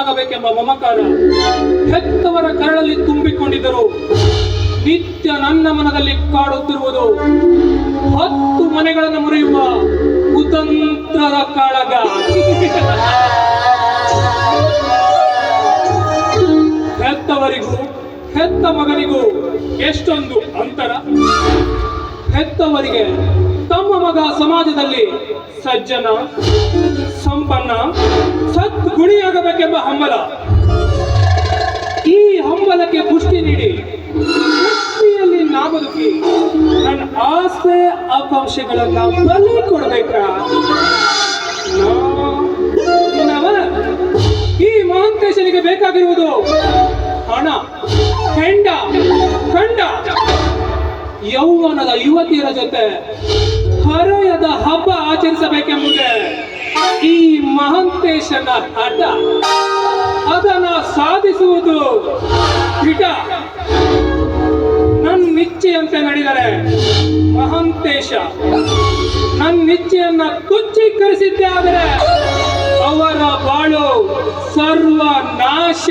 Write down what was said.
ಆಗಬೇಕೆಂಬ ಮಮಕಾರ ಹೆತ್ತವರ ಕರಳಲ್ಲಿ ತುಂಬಿಕೊಂಡಿದ್ದರು. ನಿತ್ಯ ನನ್ನ ಮನದಲ್ಲಿ ಕಾಡುತ್ತಿರುವುದು ಹತ್ತು ಮನೆಗಳನ್ನು ಮುರಿಯುವ ಕುತಂತ್ರದ ಕಾಳಗ. ಹೆತ್ತವರಿಗೂ, ಹೆತ್ತ ಮಗನಿಗೂ ಎಷ್ಟೊಂದು ಅಂತರ. ಹೆತ್ತವರಿಗೆ ತಮ್ಮ ಮಗ ಸಮಾಜದಲ್ಲಿ ಸಜ್ಜನ, ಸಂಪನ್ನ ಸದ್ಗುಣಿಯಾಗಬೇಕೆಂಬ ಹಂಬಲ. ಈ ಹಂಬಲಕ್ಕೆ ಪುಷ್ಟಿ ನೀಡಿ, ಪುಷ್ಟಿಯಲ್ಲಿ ನಾ ಬದುಕಿ, ನನ್ನ ಆಸೆ, ಆಕಾಂಕ್ಷೆಗಳನ್ನ ಬಲಿ ಕೊಡಬೇಕಾ? ಈ ಮಹಾಂತೇಶನಿಗೆ ಬೇಕಾಗಿರುವುದು ಹಣ ಹೆಂಡ ಕಂಡ. ಯೌವನದ ಯುವತಿಯರ ಜೊತೆ ಹರೆಯದ ಹಬ್ಬ ಆಚರಿಸಬೇಕೆಂಬುದೇ ಈ ಮಹಂತೇಶನ ಹಠ. ಸಾಧಿಸುವುದು ಹಿಟ ನನ್ನ ನಿಚ್ಚೆಯಂತೆ ನಡೆದರೆ ಮಹಂತೇಶ. ನನ್ನ ನಿಚ್ಚೆಯನ್ನ ತುಚ್ಛೀಕರಿಸಿದ್ದೇ ಆದರೆ ಅವರ ಬಾಳು ಸರ್ವ ನಾಶ